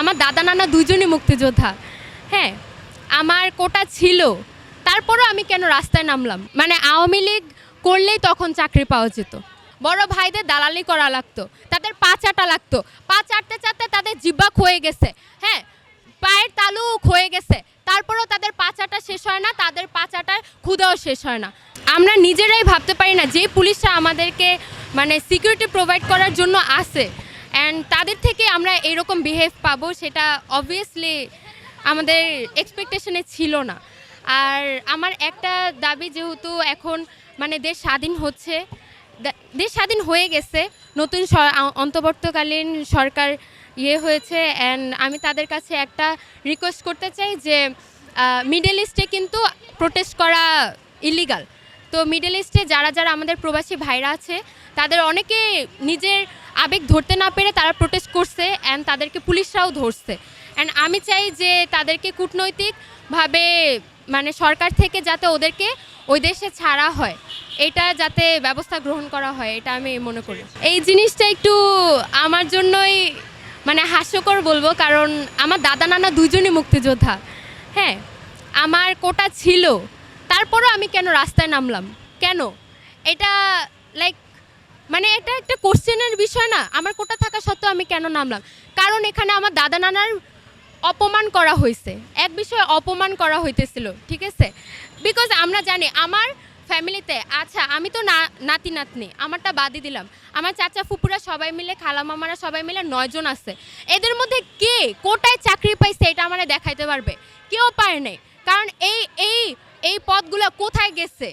আমার দাদা নানা দুজনই মুক্তিযোদ্ধা। হ্যাঁ আমার কোটা ছিল। তারপরও আমি কেন রাস্তায় নামলাম? মানে আওয়ামী লীগ করলেই তখন চাকরি পাওয়া যেত। বড় ভাইদের দালালি করা লাগতো, তাদের পা চাটা লাগতো। পা চাটতে চাটতে তাদের জিব্বা ক্ষয়ে গেছে। হ্যাঁ পায়ের তালু ক্ষয়ে গেছে। তারপরেও তাদের পাচাটা শেষ হয় না, তাদের পাচাটার ক্ষুদাও শেষ হয় না। আমরা নিজেরাই ভাবতে পারি না যে পুলিশরা আমাদেরকে মানে সিকিউরিটি প্রোভাইড করার জন্য আসে অ্যান্ড তাদের থেকে আমরা এরকম বিহেভ পাবো, সেটা অবভিয়াসলি আমাদের এক্সপেকটেশনে ছিল না। আর আমার একটা দাবি যেহেতু এখন মানে দেশ স্বাধীন হচ্ছে দেশ স্বাধীন হয়ে গেছে, নতুন অন্তর্বর্তীকালীন সরকার ইয়ে হয়েছে অ্যান্ড আমি তাদের কাছে একটা রিকোয়েস্ট করতে চাই যে মিডল ইস্টে কিন্তু প্রোটেস্ট করা ইলিগাল তো মিডল ইস্টে যারা যারা আমাদের প্রবাসী ভাইরা আছে, তাদের অনেকে নিজের আবেগ ধরতে না পেরে তারা প্রোটেস্ট করছে অ্যান্ড তাদেরকে পুলিশরাও ধরছে। অ্যান্ড আমি চাই যে তাদেরকে কূটনৈতিকভাবে মানে সরকার থেকে যাতে ওদেরকে ওই দেশে ছাড়া হয়, এটা যাতে ব্যবস্থা গ্রহণ করা হয়, এটা আমি মনে করি। এই জিনিসটা একটু আমার জন্যই মানে হাস্যকর বলব, কারণ আমার দাদা, নানা দুজনই মুক্তিযোদ্ধা। হ্যাঁ আমার কোটা ছিল তারপরও আমি কেন রাস্তায় নামলাম? কেন? এটা লাইক মানে এটা একটা কোশ্চেনের বিষয় না। আমার কোটা থাকা সত্ত্বেও আমি কেন নামলাম? কারণ এখানে আমার দাদা নানার অপমান করা হয়েছে এক বিষয়ে অপমান করা হইতেছিল, ঠিক আছে? বিকজ আমরা জানি, আমার ফ্যামিলিতে আচ্ছা আমি তো না, নাতি নাতনি, আমারটা বাদই দিলাম। আমার চাচা ফুপুরা সবাই মিলে, খালা মামারা সবাই মিলে নয়জন আছে। এদের মধ্যে কে কোটায় চাকরি পাইছে এটা আমার দেখাইতে পারবে? কেউ পায় নাই। কারণ এই এই এই কোথায় গেছে?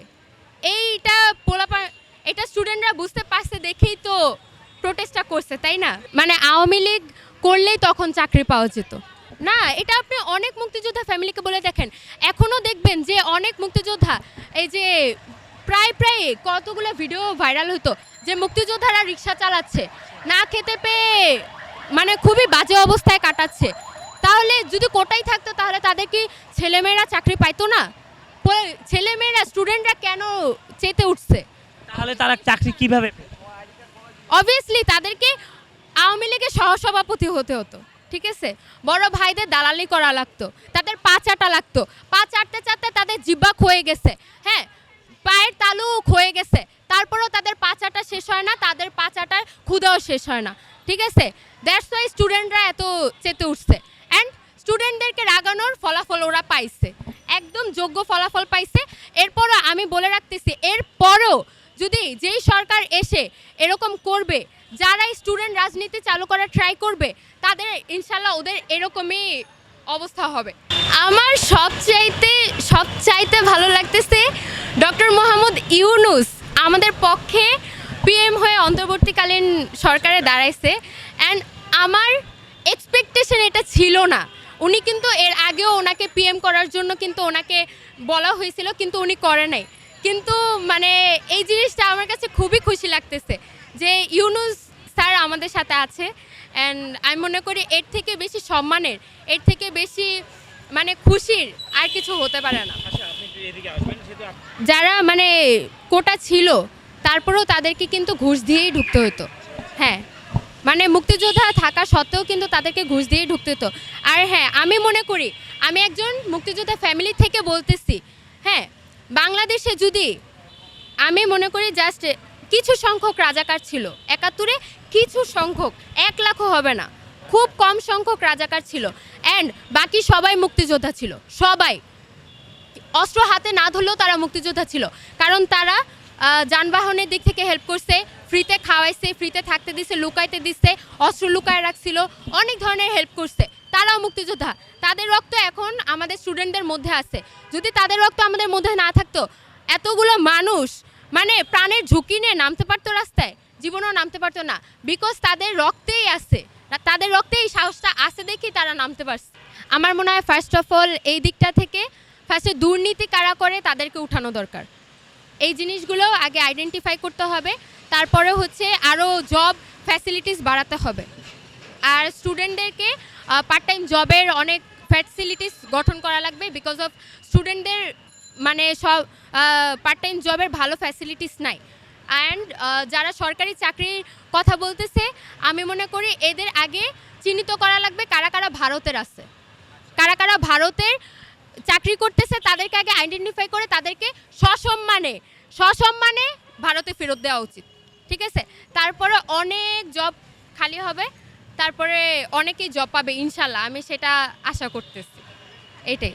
এইটা পোলাপা এটা স্টুডেন্টরা বুঝতে পারছে দেখেই তো প্রোটেস্টটা করছে, তাই না? মানে আওয়ামী লীগ করলেই তখন চাকরি পাওয়া যেত। না, এটা আপনি অনেক মুক্তিযোদ্ধা ফ্যামিলিকে বলে দেখেন। এখনও দেখবেন যে অনেক মুক্তিযোদ্ধা, এই যে প্রায় প্রায় কতগুলো ভিডিও ভাইরাল হতো যে মুক্তিযোদ্ধারা রিক্সা চালাচ্ছে, না খেতে পেয়ে মানে খুবই বাজে অবস্থায় কাটাচ্ছে। তাহলে যদি কোটাই থাকতো তাহলে তাদের কি ছেলেমেয়েরা চাকরি পাইতো না? স্টুডেন্টরা কেন চেতে উঠছে? তাহলে তারা চাকরি কীভাবে অবভিয়াসলি তাদেরকে আওয়ামী লীগের সহসভাপতি হতে হতো ঠিক আছে? বড় ভাইদের দালালি করা লাগতো তাদের পা চাটা লাগতো পা চাটতে চাটতে তাদের জিব্বা ক্ষয়ে গেছে হ্যাঁ? পায়ের তালু ক্ষয়ে গেছে তারপরেও তাদের পাচাটা শেষ হয় না তাদের পাচাটার ক্ষুদাও শেষ হয় না ঠিক আছে? দ্যাটস ওয়াই স্টুডেন্টরা এত চেতে উঠছে অ্যান্ড স্টুডেন্টদেরকে রাগানোর ফলাফল ওরা পাইছে। একদম যোগ্য ফলাফল পাইছে। এরপরও আমি বলে রাখতেছি, এরপরও যদি যেই সরকার এসে এরকম করবে, যারাই স্টুডেন্ট রাজনীতি চালু করার ট্রাই করবে, তাদের ইনশাল্লাহ ওদের এরকমই অবস্থা হবে। আমার সবচাইতে সবচাইতে ভালো লাগতেছে ডক্টর মোহাম্মদ ইউনুস আমাদের পক্ষে পিএম হয়ে অন্তর্বর্তীকালীন সরকারে দাঁড়াইছে। অ্যান্ড আমার এক্সপেকটেশন এটা ছিল না। উনি কিন্তু এর আগেও ওনাকে পিএম করার জন্য কিন্তু ওনাকে বলা হয়েছিল কিন্তু উনি করে নাই। কিন্তু মানে এই জিনিসটা আমার কাছে খুবই খুশি লাগতেছে যে ইউনুস স্যার আমাদের সাথে আছে অ্যান্ড আমি মনে করি এর থেকে বেশি সম্মানের এর থেকে বেশি মানে খুশির আর কিছু হতে পারে না। আচ্ছা যারা মানে কোটা ছিল তারপরেও তাদেরকে কিন্তু ঘুষ দিয়েই ঢুকতে হতো। হ্যাঁ। মানে মুক্তিযোদ্ধা থাকা সত্ত্বেও কিন্তু তাদেরকে ঘুষ দিয়েই ঢুকতে হতো। আর হ্যাঁ আমি মনে করি, আমি একজন মুক্তিযোদ্ধা ফ্যামিলি থেকে বলতেছি হ্যাঁ বাংলাদেশে যদি আমি মনে করি জাস্ট কিছু সংখ্যক রাজাকার ছিল, একাত্তরে কিছু সংখ্যক, এক লাখও হবে না, খুব কম সংখ্যক রাজাকার ছিল অ্যান্ড বাকি সবাই মুক্তিযোদ্ধা ছিল, সবাই। অস্ত্র হাতে না ধরলেও তারা মুক্তিযোদ্ধা ছিল, কারণ তারা যানবাহনের দিক থেকে হেল্প করছে ফ্রিতে খাওয়াইছে ফ্রিতে থাকতে দিছে, লুকাইতে দিচ্ছে অস্ত্র লুকায় রাখছিল, অনেক ধরনের হেল্প করছে। তারাও মুক্তিযোদ্ধা। তাদের রক্ত এখন আমাদের স্টুডেন্টদের মধ্যে আছে। যদি তাদের রক্ত আমাদের মধ্যে না থাকতো, এতগুলো মানুষ মানে প্রাণের ঝুঁকি নিয়ে নামতে পারতো রাস্তায়, জীবনেও নামতে পারতো না। বিকজ তাদের রক্তেই আছে। তাদের রক্তে এই সাহসটা আছে দেখেই তারা নামতে পারছে। আমার মনে হয় ফার্স্ট অফ অল এই দিকটা থেকে ফার্স্টে দুর্নীতি কারা করে, তাদেরকে উঠানো দরকার। এই জিনিসগুলো আগে আইডেন্টিফাই করতে হবে। তারপরে হচ্ছে আরও জব ফ্যাসিলিটিস বাড়াতে হবে। আর স্টুডেন্টদেরকে পার্ট টাইম জবের অনেক ফ্যাসিলিটিস গঠন করা লাগবে বিকজ অফ স্টুডেন্টদের মানে সব পার্ট টাইম জবের ভালো ফ্যাসিলিটিস নাই। অ্যান্ড যারা সরকারি চাকরির কথা বলতেছে, আমি মনে করি এদের আগে চিহ্নিত করা লাগবে কারা কারা ভারতের আছে। কারা কারা ভারতের চাকরি করতেছে, তাদেরকে আগে আইডেন্টিফাই করে তাদেরকে সসম্মানে সসম্মানে ভারতে ফেরত দেওয়া উচিত, ঠিক আছে? তারপরে অনেক জব খালি হবে, তারপরে অনেকেই জব পাবে, ইনশাল্লাহ, আমি সেটা আশা করতেছি এইটাই